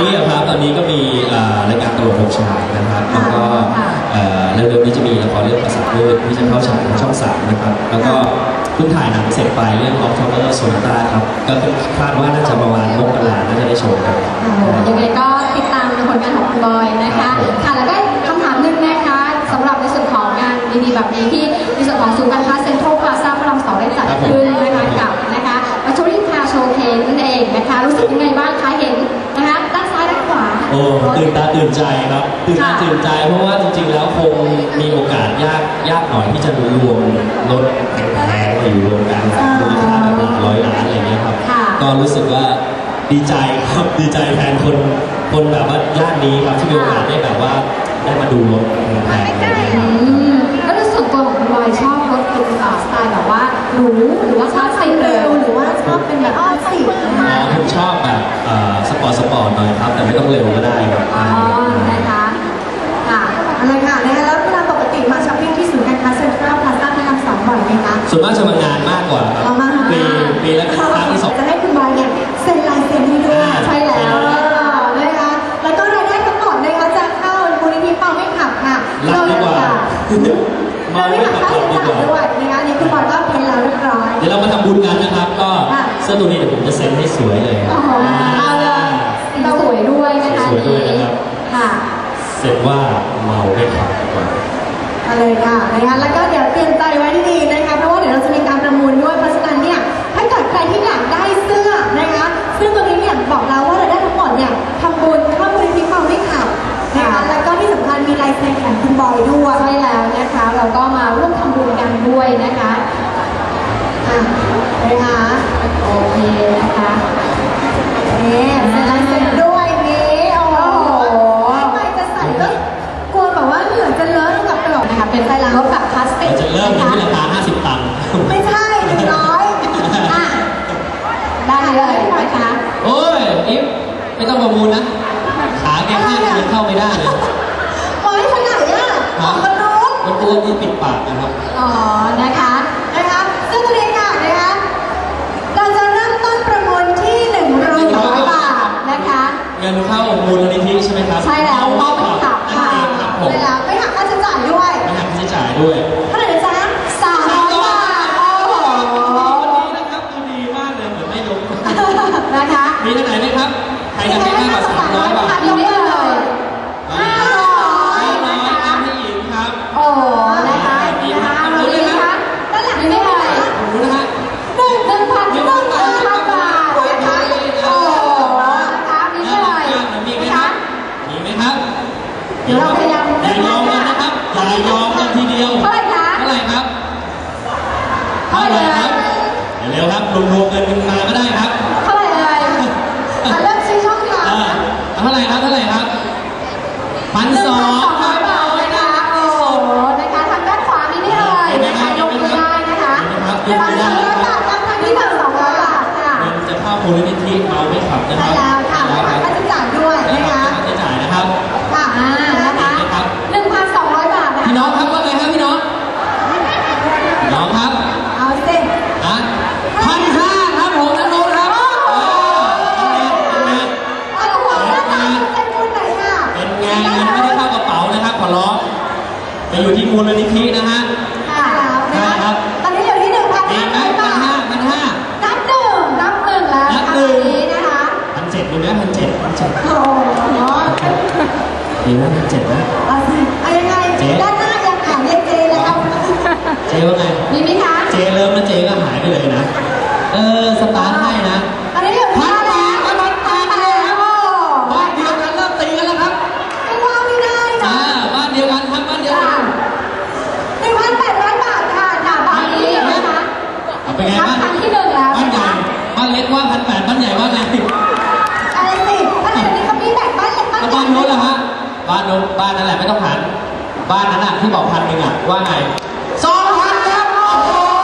นี้อะครับตอนนี้ก็มีเอ่อรายการตลกหกฉากนะครับ แล้วก็ค่ะเอ่อเร็วๆนี้จะมีละครเรื่องภาษามืดที่จะเข้าฉายทางช่องสามนะครับ แล้วก็เพิ่งถ่ายหนังเสร็จไปเรื่อง October Sonata ครับ ก็คาดว่าน่าจะประมาณมกราน่าจะได้ชมกันโอ้โหยังไงก็ ตื่นตาตื่นใจครับตื่นตาค่ะตื่นใจ เพราะว่าจริงๆแล้วคงมีโอกาสยากยากหน่อยที่จะรวมรถแพงๆมาอยู่รวมกันแบบมูลค่าแบบหลักร้อยล้านอะไรเงี้ยครับค่ะก็รู้สึกว่าดีใจครับดีใจแทนคนคนแบบว่าย่านนี้ครับที่มีโอกาสได้แบบว่าได้มาดูรถแพงๆอะไรเงี้ยคอืรับมแล้วในส่วนตัวของคุณบอยชอบรถเป็นอ่าสไตล์แบบว่าหรูหรือว่าคลาสสิกเร็วหรือว่าชอบเป็นแบบคลาสสิกนะอ๋อคะผมชอบแบบเอ่อสปอร์ตสปอร์ตหน่อยครับ แต่ไม่ต้องเร็ว ดี๋ยวเรามาทำบุญกันนะครับ ก็ค่ะ เสื้อตัวนี้เดี๋ยวผมจะเซ็นให้สวยเลยครับโอ้โหเอาเลยเราสวยด้วยนะคะสวยด้วยนะครับ ค่ะ เสร็จว่าเมาไม่ขับดีกว่าเอาเลยค่ะนะคะแล้วก็เดี๋ยวเตรียมใจไว้ดีๆนะคะเพราะว่าเดี๋ยวเราจะมีการประมูลด้วยเพราะฉะนั้นเนี่ยถ้าเกิดใครที่อยากได้เสื้อนะคะซึ่งตัวนี้เนี่ยบอกแล้วว่ารายได้ทั้งหมดเนี่ยทำบุญเข้ามูลนิธิเปาไม่ขับนะคะแล้วก็ที่สำคัญมีลายเซ็นของคุณบอยด้วยใช่แล้วนะคะ เราก็มาร่วมทำบุญกันด้วยนะคะ อะนะคะโอเคนะคะนี่เซ็นลายเซ็นด้วยนี่โอ้โหทำไมจะใส่ก็กลัวแบบว่าเหงื่อจะเลอะกับกระโหลกนะคะเป็นไฟลังรถแบบพลาสติกเราจะเริ่มนะที่คะราคา50 ตังค์ ไม่ใช่หนึ่งร้อยอะได้เลยนะคะโอ้ยอิฟไม่ต้องประมูลนะ ขาแกข้างยังเข้าไม่ได้เลยโอ้ยขนาดเนี้ยของกระโหลกมันตัวนี้ปิดปากนะครับ อ๋อ นะคะ นะคะซึ่งตัวนี้ค่ะนะคะเราจะเริ่มต้นประมูลที่1นึ่งร้อย 100 บา บา ท ทนะคะ เงินเข้ามูลนิธิใช่ไหมครับใช่แล้วเมาเมาไม่ขับนั่นเองครับผมใช่แล้วไม่หักค่าใช้จ่ายด้วยไม่หักค่าใช้จ่ายด้วยเท่าไหร่นะจ๊ะสามร้อยบาทโอ้โหวันนี้นะครับดูดีมากเลยเหมือนไม่ยกนะคะมีท่านไหนไหมครับใครจะ เดี๋ยวเราพยายามอย่ายอมกันนะครับอย่ายอมกันทีเดียวเท่าไหร่คะเท่าไหร่ครับเท่าไหร่ครับเร็วๆครับรวมๆกันกันมาก็ได้ครับเท่าไหร่เลยอะเริ่มชี้ช่องทางเออเอาเท่าไหร่ครับเท่าไหร่ครับพันสองครับบาทนะคะโอ้โหนะคะทางด้านขวามีนี่เลยนะคะยกมือได้นะคะ ไปอยู่ที่มูลนิธินะฮะ ค่ะแล้วนะครัคะบ ตอนนี้อยู่ที่หนึ่งพันมีห้าไหมร้อยพันบาห้าทพันห้า นับหนึ่งนับหนึ่งแล้วนันะบคะหนึ่ตงอนนี้นะคะพันเจ็ดมีไหมพันเจ็ดพันเจ็ดโอ้โห มีไหมพันเจ็ด บ้านโน้นล่ะฮะบ้านโน้นบ้านนั่นแหละไม่ต้องหัน บ้านนั้นน่ะที่บอกพันหนึ่งอะว่าไง